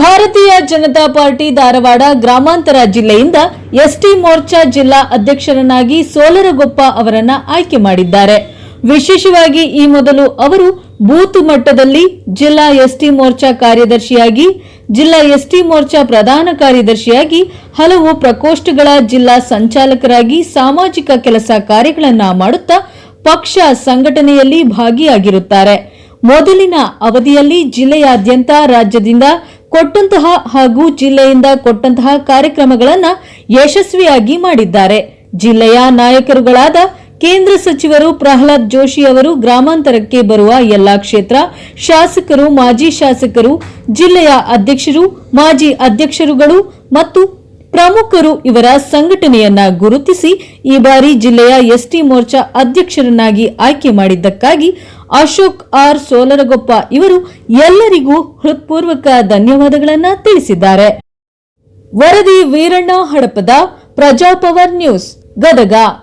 ಭಾರತೀಯ ಜನತಾ ಪಾರ್ಟಿ ಧಾರವಾಡ ಗ್ರಾಮಾಂತರ ಜಿಲ್ಲೆಯಿಂದ ಎಸ್ಟಿ ಮೋರ್ಚಾ ಜಿಲ್ಲಾ ಅಧ್ಯಕ್ಷರನ್ನಾಗಿ ಸೋಲರಗೊಪ್ಪ ಅವರನ್ನ ಆಯ್ಕೆ ಮಾಡಿದ್ದಾರೆ. ವಿಶೇಷವಾಗಿ ಈ ಮೊದಲು ಅವರು ಬೂತ್ ಮಟ್ಟದಲ್ಲಿ ಜಿಲ್ಲಾ ಎಸ್ಟಿ ಮೋರ್ಚಾ ಕಾರ್ಯದರ್ಶಿಯಾಗಿ, ಜಿಲ್ಲಾ ಎಸ್ಟಿ ಮೋರ್ಚಾ ಪ್ರಧಾನ ಕಾರ್ಯದರ್ಶಿಯಾಗಿ, ಹಲವು ಪ್ರಕೋಷ್ಠಗಳ ಜಿಲ್ಲಾ ಸಂಚಾಲಕರಾಗಿ ಸಾಮಾಜಿಕ ಕೆಲಸ ಕಾರ್ಯಗಳನ್ನ ಮಾಡುತ್ತಾ ಪಕ್ಷ ಸಂಘಟನೆಯಲ್ಲಿ ಭಾಗಿಯಾಗಿರುತ್ತಾರೆ. ಮೊದಲಿನ ಅವಧಿಯಲ್ಲಿ ಜಿಲ್ಲೆಯಾದ್ಯಂತ ರಾಜ್ಯದಿಂದ ಕೊಟ್ಟಂತಹ ಹಾಗೂ ಜಿಲ್ಲೆಯಿಂದ ಕೊಟ್ಟಂತಹ ಕಾರ್ಯಕ್ರಮಗಳನ್ನು ಯಶಸ್ವಿಯಾಗಿ ಮಾಡಿದ್ದಾರೆ. ಜಿಲ್ಲೆಯ ನಾಯಕರುಗಳಾದ ಕೇಂದ್ರ ಸಚಿವರು ಪ್ರಹ್ಲಾದ್ ಜೋಶಿ ಅವರು ಗ್ರಾಮಾಂತರಕ್ಕೆ ಬರುವ ಎಲ್ಲಾ ಕ್ಷೇತ್ರ ಶಾಸಕರು, ಮಾಜಿ ಶಾಸಕರು, ಜಿಲ್ಲೆಯ ಅಧ್ಯಕ್ಷರು, ಮಾಜಿ ಅಧ್ಯಕ್ಷರುಗಳು ಮತ್ತು ಪ್ರಮುಖರು ಇವರ ಸಂಘಟನೆಯನ್ನ ಗುರುತಿಸಿ ಈ ಬಾರಿ ಜಿಲ್ಲೆಯ ಎಸ್ಟಿ ಮೋರ್ಚಾ ಅಧ್ಯಕ್ಷರನ್ನಾಗಿ ಆಯ್ಕೆ ಮಾಡಿದ್ದಕ್ಕಾಗಿ ಅಶೋಕ್ ಆರ್ ಸೋಲರಗೊಪ್ಪ ಇವರು ಎಲ್ಲರಿಗೂ ಹೃತ್ಪೂರ್ವಕ ಧನ್ಯವಾದಗಳನ್ನು ತಿಳಿಸಿದ್ದಾರೆ. ವರದಿ ವೀರಣ್ಣ ಹಡಪದ ಪ್ರಜಾಪವರ್ ನ್ಯೂಸ್, ಗದಗ.